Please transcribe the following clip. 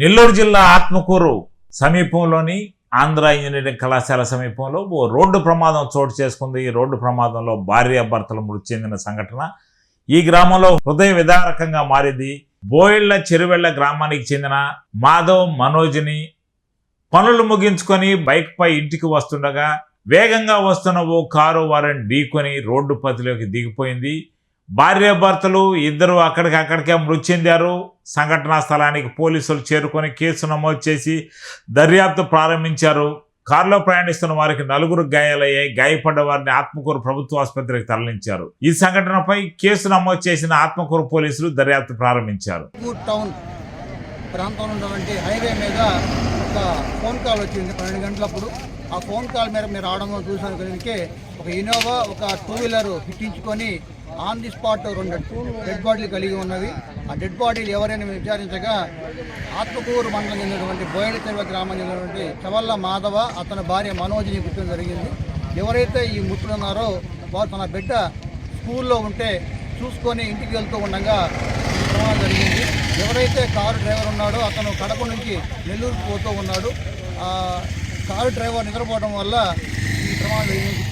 నెల్లూరు జిల్లా ఆత్మకూరు సమీపంలోని ఆంధ్ర ఇంజనీరింగ్ కళాశాల సమీపంలో ఓ రోడ్డు ప్రమాదం చోటు చేసుకుంది. ఈ రోడ్డు ప్రమాదంలో భార్యాభర్తలు మృతి చెందిన సంఘటన ఈ గ్రామంలో హృదయ విదారకంగా మారింది. బోయిళ్ళ చెరువెళ్ళ గ్రామానికి చెందిన మాధవ్ మనోజ్ని పనులు ముగించుకొని బైక్ పై ఇంటికి వస్తుండగా వేగంగా వస్తున్న ఓ కారు వారిని ఢీకొని రోడ్డు పతిలోకి దిగిపోయింది. భార్యాభర్తలు ఇద్దరు అక్కడికి అక్కడికే మృతి చెందారు. సంఘటనా స్థలానికి పోలీసులు చేరుకొని కేసు నమోదు చేసి దర్యాప్తు ప్రారంభించారు. కారులో ప్రయాణిస్తున్న వారికి నలుగురు గాయాలయ్యాయి. గాయపడ్డ వారిని ఆత్మకూరు ప్రభుత్వ ఆసుపత్రికి తరలించారు. ఈ సంఘటనపై కేసు నమోదు చేసిన ఆత్మకూరు పోలీసులు దర్యాప్తు ప్రారంభించారు. టౌన్ ప్రాంతంలో ఉన్నటువంటి హైవే మీద ఒక ఫోన్ కాల్ వచ్చింది పన్నెండు గంటలప్పుడు. ఆ ఫోన్ కాల్ మీద మీరు రావడం చూసాను కనుక ఒక ఇన్నోవా ఒక టూ వీలర్ ఫిట్టించుకొని ఆన్ ది స్పాట్ రెండు డెడ్ బాడీలు కలిగి ఉన్నవి. ఆ డెడ్ బాడీలు ఎవరైనా విచారించగా ఆత్మకూరు మండలం చెందినటువంటి బోయల గ్రామం చెందినటువంటి చవల్ల మాధవ అతని భార్య మనోజ్ని గుర్తు జరిగింది. ఎవరైతే ఈ మృతులు ఉన్నారో వారు తన బిడ్డ స్కూల్లో ఉంటే చూసుకొని ఇంటికి వెళ్తూ ఉండగా ప్రమాదం జరిగింది. ఎవరైతే కారు డ్రైవర్ ఉన్నాడో అతను కడప నుంచి నెల్లూరుకు పోతూ ఉన్నాడు. కారు డ్రైవర్ నిద్రపోవడం వల్ల ఈ ప్రమాదం జరిగింది.